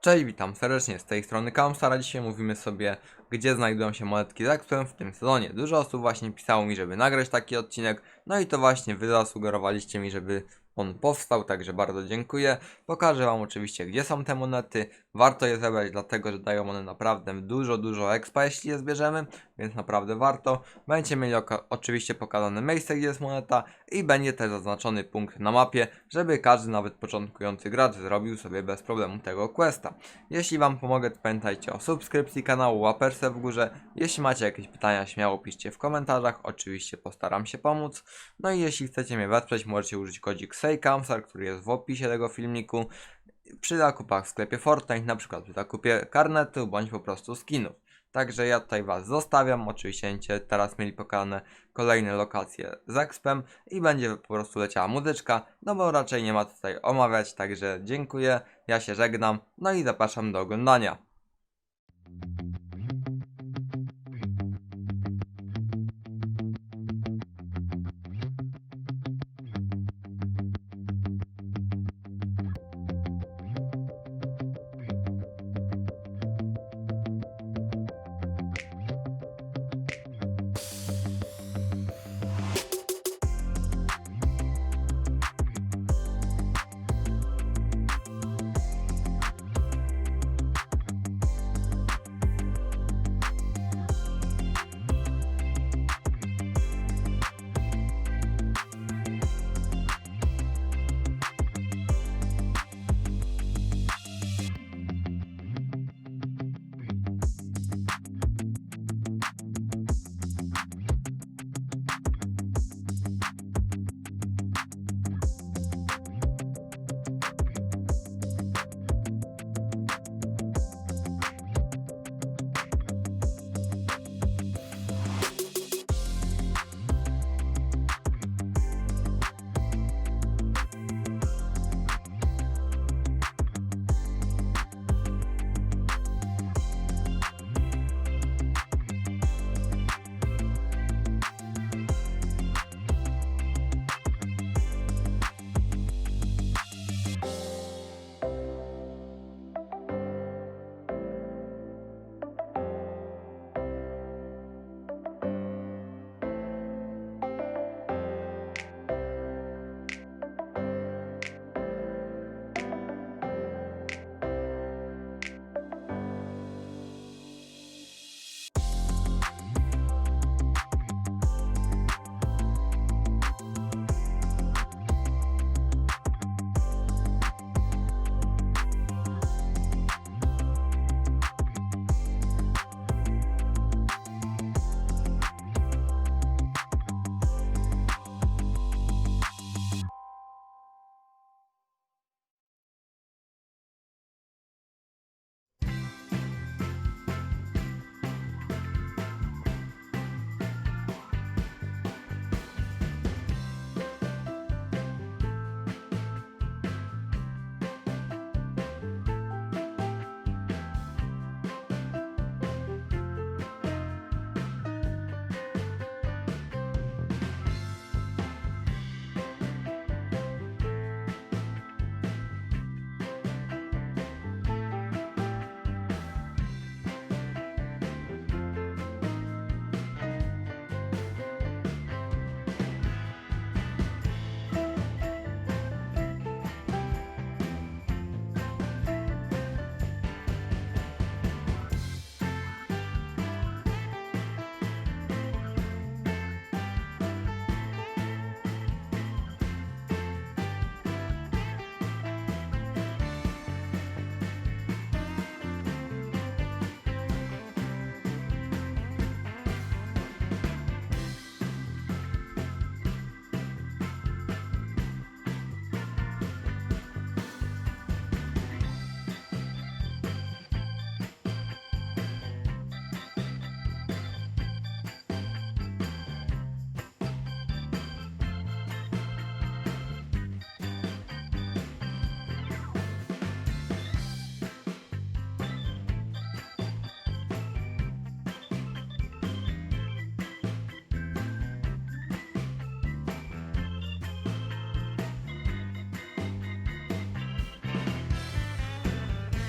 Cześć, witam serdecznie z tej strony Kamstar, dzisiaj mówimy sobie, gdzie znajdują się monetki z Expem w tym sezonie. Dużo osób właśnie pisało mi, żeby nagrać taki odcinek, no i to właśnie wy zasugerowaliście mi, żeby on powstał, także bardzo dziękuję. Pokażę wam oczywiście, gdzie są te monety. Warto je zebrać, dlatego że dają one naprawdę dużo, dużo expa, jeśli je zbierzemy, więc naprawdę warto. Będziecie mieli oczywiście pokazane miejsce, gdzie jest moneta i będzie też zaznaczony punkt na mapie, żeby każdy, nawet początkujący gracz, zrobił sobie bez problemu tego questa. Jeśli wam pomogę, pamiętajcie o subskrypcji kanału, łaperce w górze. Jeśli macie jakieś pytania, śmiało piszcie w komentarzach, oczywiście postaram się pomóc. No i jeśli chcecie mnie wesprzeć, możecie użyć kodzik SEJKAMSAR, który jest w opisie tego filmiku. Przy zakupach w sklepie Fortnite, na przykład przy zakupie karnetu, bądź po prostu skinów. Także ja tutaj Was zostawiam. Oczywiście będziecie teraz mieli pokazane kolejne lokacje z Expem i będzie po prostu leciała muzyczka, no bo raczej nie ma tutaj omawiać, także dziękuję, ja się żegnam, no i zapraszam do oglądania.